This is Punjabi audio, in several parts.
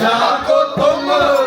জাগো তোমার।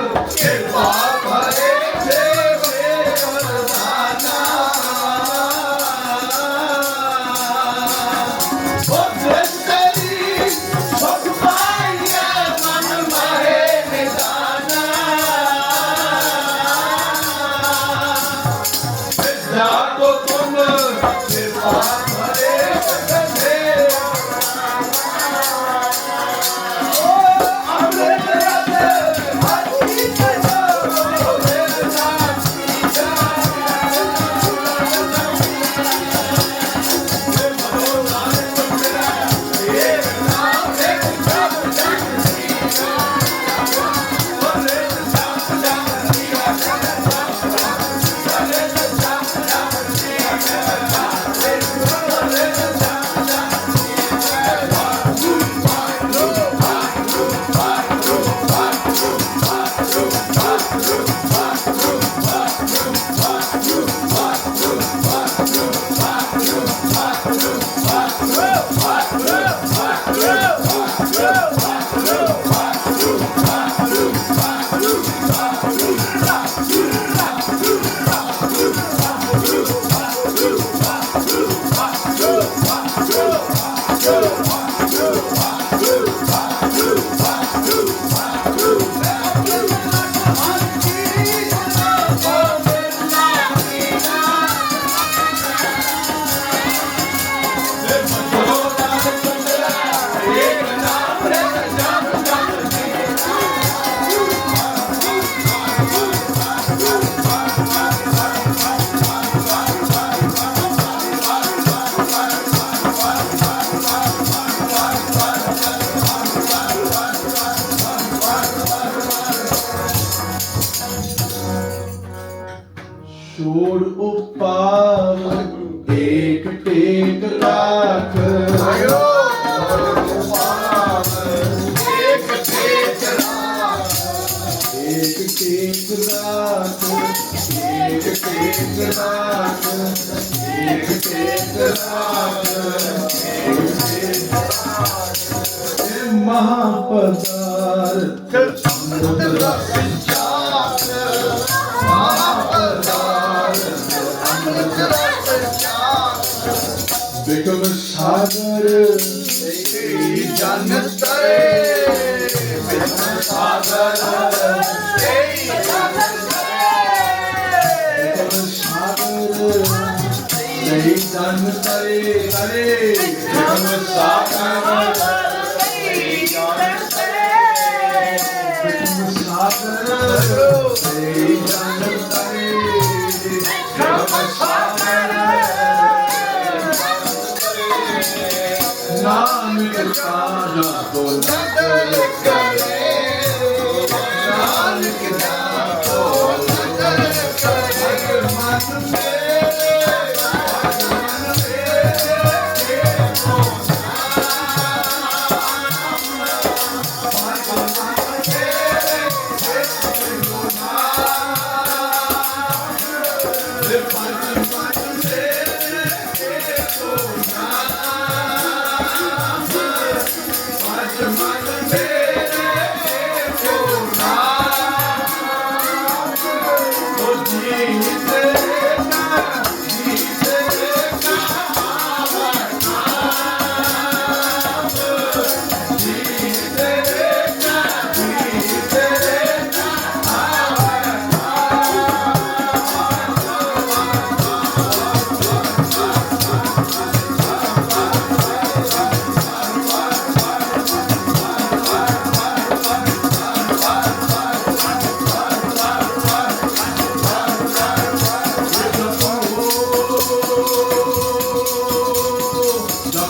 ਟੇਕ ਰਾਖ ਏਕ ਟੇਕ ਰਾਖ ਏਕ ਟੇਕ ਰਾਖ ਏ ਮਹਾਪਦਾਰ ਅੰਮ੍ਰਿਤ ਰਸ ਚਾਰ ਮਹਾਪਦਾਰ ਅੰਮ੍ਰਿਤ ਰਸ ਚਾਰ ਬਿਕਮ ਸਾਗਰ ਜਨ ਤਰੇ ਬਿਕਮ ਸਾਗਰ ਤੇਰੀ ਜਨ ਤਰੇ ਤਰੇ ਬਿਕਮ ਸਾਗਰ ਤੇਰੀ ਜਨ ਤਰੇ ਬਿਕਮ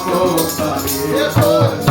Yes, Lord.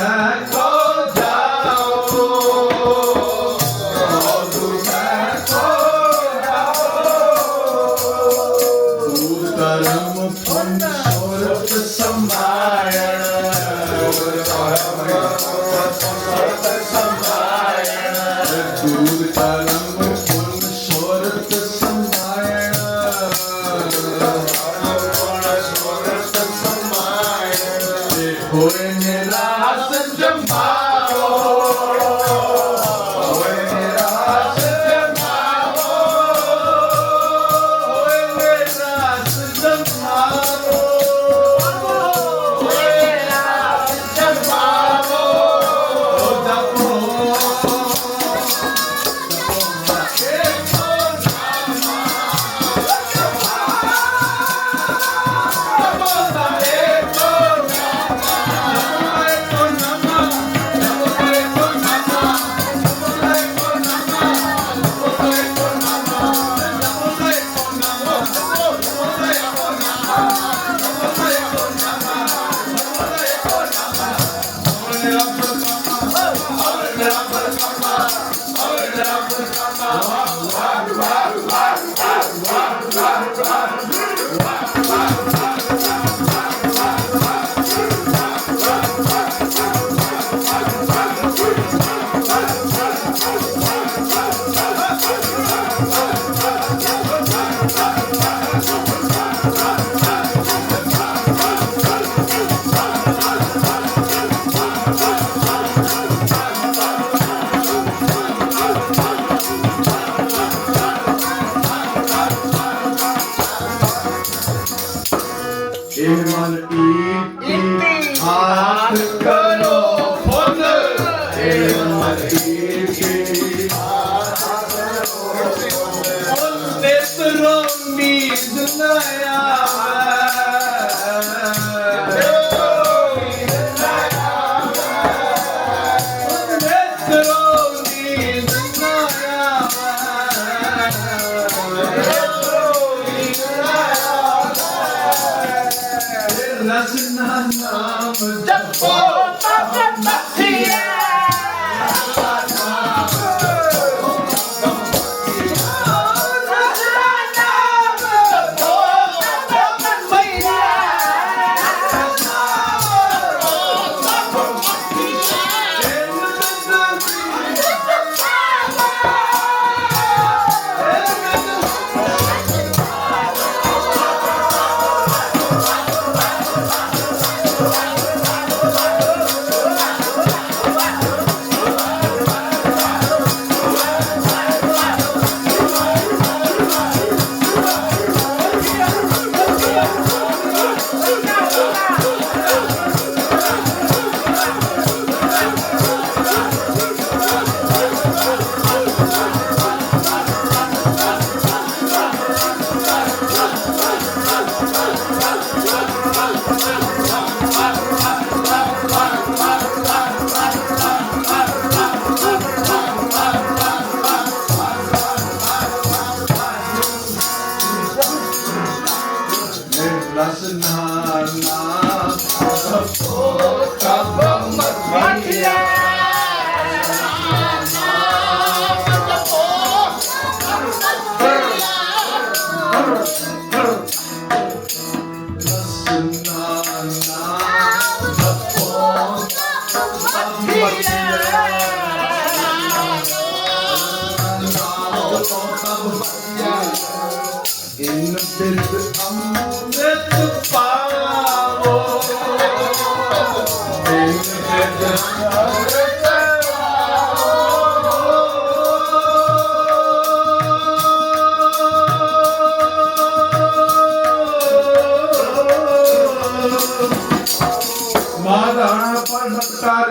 Mr. 对呀。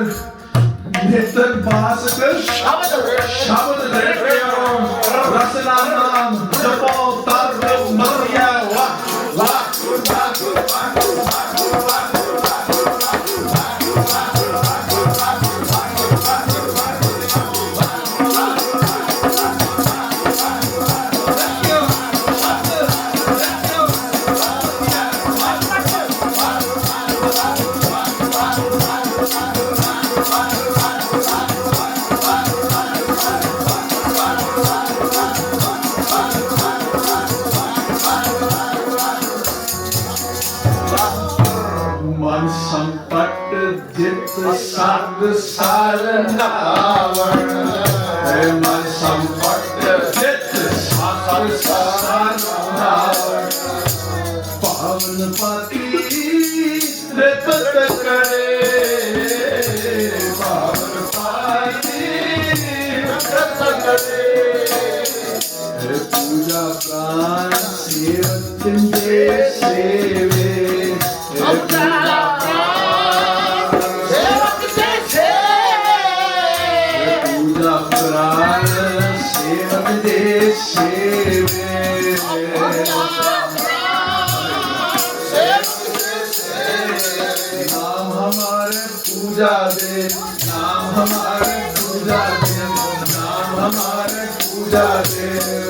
Mr. Bicycle Shopper. ਰਿਪਤ ਕਰੇ ਪਾਵਨ ਪਤੀ ਰਿਪਤ ਕਰੇ ਪੂਜਾ ਪ੍ਰਾਨ ਸੇਵਕ ਚਿੰਦੇ ਸੇਵੇ। ਹੈ ਪੂਜਾ ਦੇ ਨਾਮ ਹਮਾਰੇ ਪੂਜਾ ਦੇ ਨਾਮ ਹਮਾਰੇ ਪੂਜਾ ਦੇ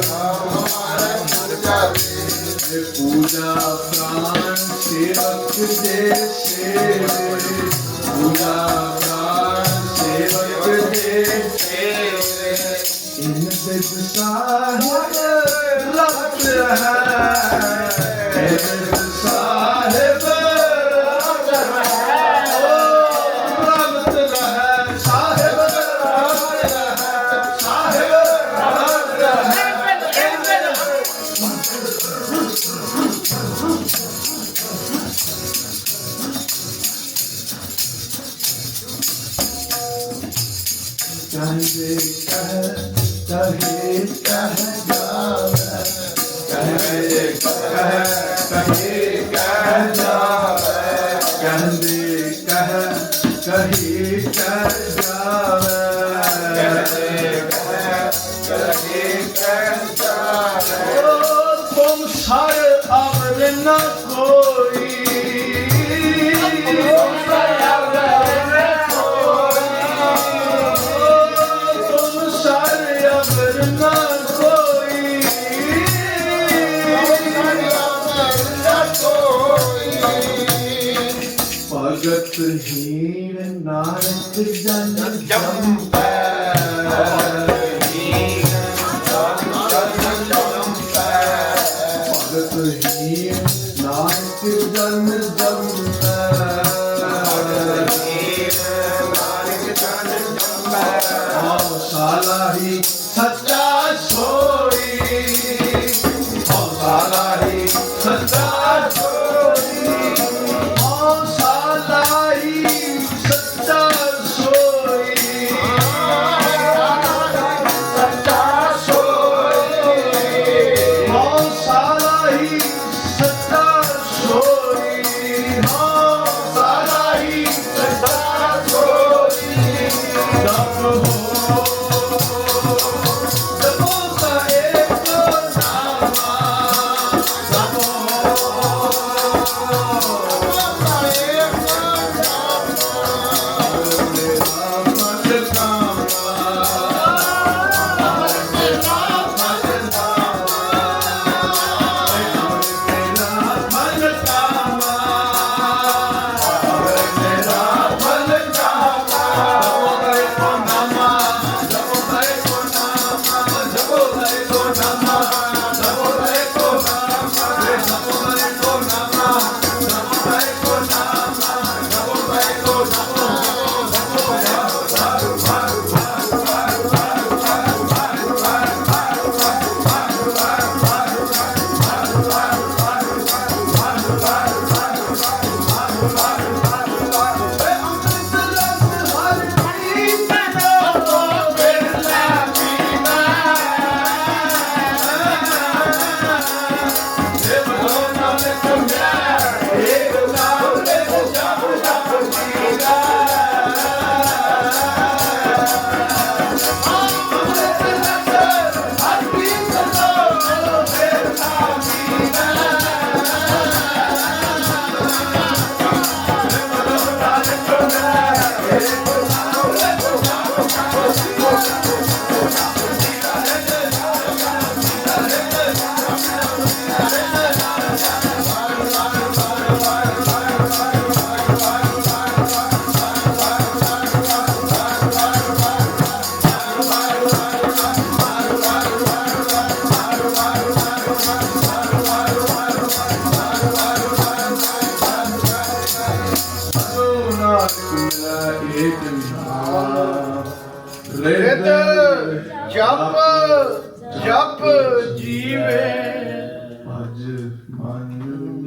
ਨਾਮ ਹਮਾਰੇ ਪੂਜਾ ਦੇ ਪੂਜਾ ਪ੍ਰਾਨ ਸੇਵਕ ਦੇ ਸੇਵੇ ਪੂਜਾ ਪ੍ਰਾਨ ਸੇਵਕ ਦੇ ਸੇਵੇ ਇਨ ਬਿਦ ਤੁਮ ਸਰ ਅਮਰ ਨ ਕੋਈ। ਤੁਮ ਸਰ ਅਮਰ ਨ ਤੁਮ ਸਾਰੇ ਭਗਤ ਹੀਨ ਨਾਨਕ ਜਨ ਜੰਪੈ। ਹੀਨ ਨਾਨਕ ਜਨ ਜੰਪੈ ਆਓ ਸਾਲਾ ਹੀ ਸੱਚਾ Hallelujah.